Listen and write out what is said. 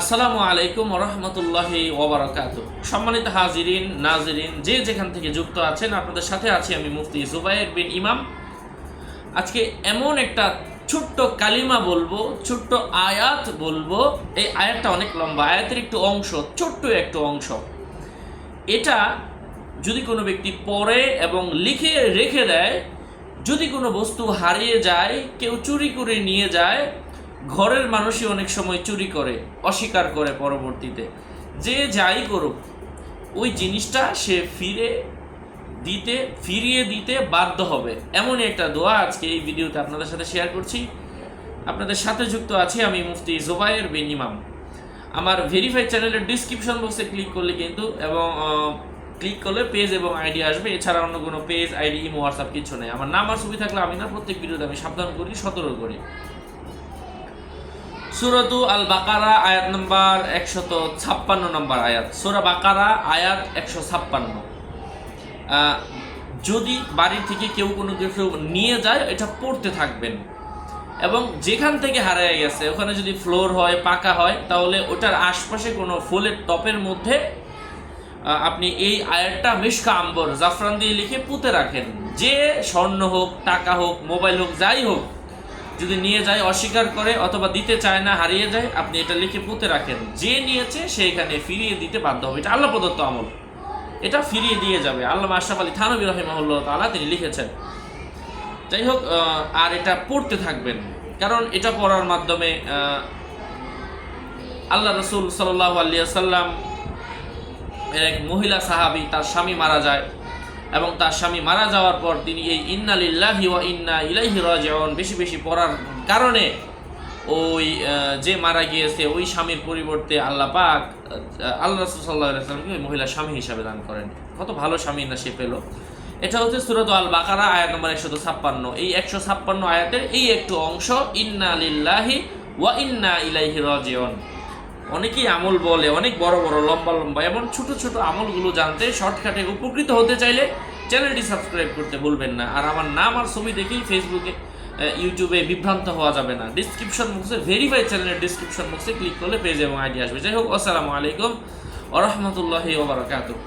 আসসালামু আলাইকুম রহমতুল্লাহি ওবরাকাত সম্মানিত হাজিরিন, নাজিরিন, যে যেখান থেকে যুক্ত আছেন, আপনাদের সাথে আছি আমি মুফতি জুবাইর বিন ইমাম। আজকে এমন একটা ছোট্ট কালিমা বলব, ছোট্ট আয়াত বলব। এই আয়াতটা অনেক লম্বা, আয়াতের একটু অংশ, ছোট্ট একটু অংশ। এটা যদি কোনো ব্যক্তি পড়ে এবং লিখে রেখে দেয়, যদি কোনো বস্তু হারিয়ে যায়, কেউ চুরি করে নিয়ে যায় ঘরের মানুষই অনেক সময় চুরি করে, অস্বীকার করে পরবর্তীতে। যে যাই করুক, ওই জিনিসটা সে ফিরে দিতে, ফিরিয়ে দিতে বাধ্য হবে। এমনই একটা দোয়া আজকে এই ভিডিওতে আপনাদের সাথে শেয়ার করছি। আপনাদের সাথে যুক্ত আছি আমি মুফতি জোবায়ের বিন ইমাম। আমার ভেরিফাইড চ্যানেলের ডিসক্রিপশন বক্সে ক্লিক করলে কিন্তু এবং ক্লিক করলে পেজ এবং আইডি আসবে। এছাড়া অন্য কোনো পেজ আইডি ইমো হোয়াটসঅ্যাপ কিছু নেই। আমার নাম আর ছবি থাকলে আমি না, প্রত্যেক ভিডিওতে আমি সাবধান করি, সতর্ক করি। সুরতু আল বাকারা আয়াত নম্বর একশত ছাপ্পান্ন নম্বর আয়াত। সুরা বাকারা আয়াত একশো ছাপ্পান্ন। যদি বাড়ি থেকে কেউ কোনো কিছু নিয়ে যায়, এটা পড়তে থাকবেন। এবং যেখান থেকে হারিয়ে গেছে, ওখানে যদি ফ্লোর হয়, পাকা হয়, তাহলে ওটার আশপাশে কোনো ফুলের টপের মধ্যে আপনি এই আয়ারটা মিশকা আম্বর জাফরান দিয়ে লিখে পুঁতে রাখেন। যে স্বর্ণ হোক, টাকা হোক, মোবাইল হোক, যাই হোক যদি নিয়ে যায়, অস্বীকার করে অথবা দিতে চায় না, হারিয়ে যায়, আপনি এটা লিখে পুঁতে রাখেন। যে নিয়েছে, সে এখানে ফিরিয়ে দিতে বাধ্য হবে। এটা আল্লাহ প্রদত্ত আমল। এটা ফিরিয়ে দিয়ে যাবে। আল্লাহ আশরাফ আলী থানবী রহিমাহুল্লাহ তালা তিনি লিখেছেন। যাই হোক আর এটা পড়তে থাকবেন। কারণ এটা পড়ার মাধ্যমে আল্লাহ রসুল সাল্লাহ আলিয়া সাল্লাম এক মহিলা সাহাবি, তার স্বামী মারা যায়। এবং তার স্বামী মারা যাওয়ার পর তিনি এই ইন্না লিল্লাহি ওয়া ইন্না ইলাইহি রাজিউন বেশি বেশি পড়ার কারণে ওই যে মারা গিয়েছে ওই স্বামীর পরিবর্তে আল্লাহ পাক আল্লাহ রসুল সাল্লাহ সাল্লামকে ওই মহিলা স্বামী হিসাবে দান করেন। কত ভালো স্বামী না সে পেল। এটা হচ্ছে সুরত আল বাকারা আয়াত নম্বর একশো ছাপ্পান্ন। এই একশো ছাপ্পান্ন আয়াতের এই একটু অংশ ইন্না লিল্লাহি ওয়া ইন্না ইলাইহি রাজিউন। অনেকেই আমল বলে, অনেক বড় বড়, লম্বা লম্বা, এমন ছোট ছোট আমলগুলো জানতে শর্টকাটে উপকৃত হতে চাইলে চ্যানেলটি সাবস্ক্রাইব করতে ভুলবেন না। আর আমার নাম আর ছবি দেখেই ফেসবুকে ইউটিউবে বিভ্রান্ত হওয়া যাবে না। ডিসক্রিপশন বক্সে ভেরিফাই চ্যানেলের ডিসক্রিপশন বক্সে ক্লিক করলে পেজ এবং আইডি আসবে। যাই হোক, আসসালামু আলাইকুম ওরহমতুল্লাহি ওবরাকাতুহ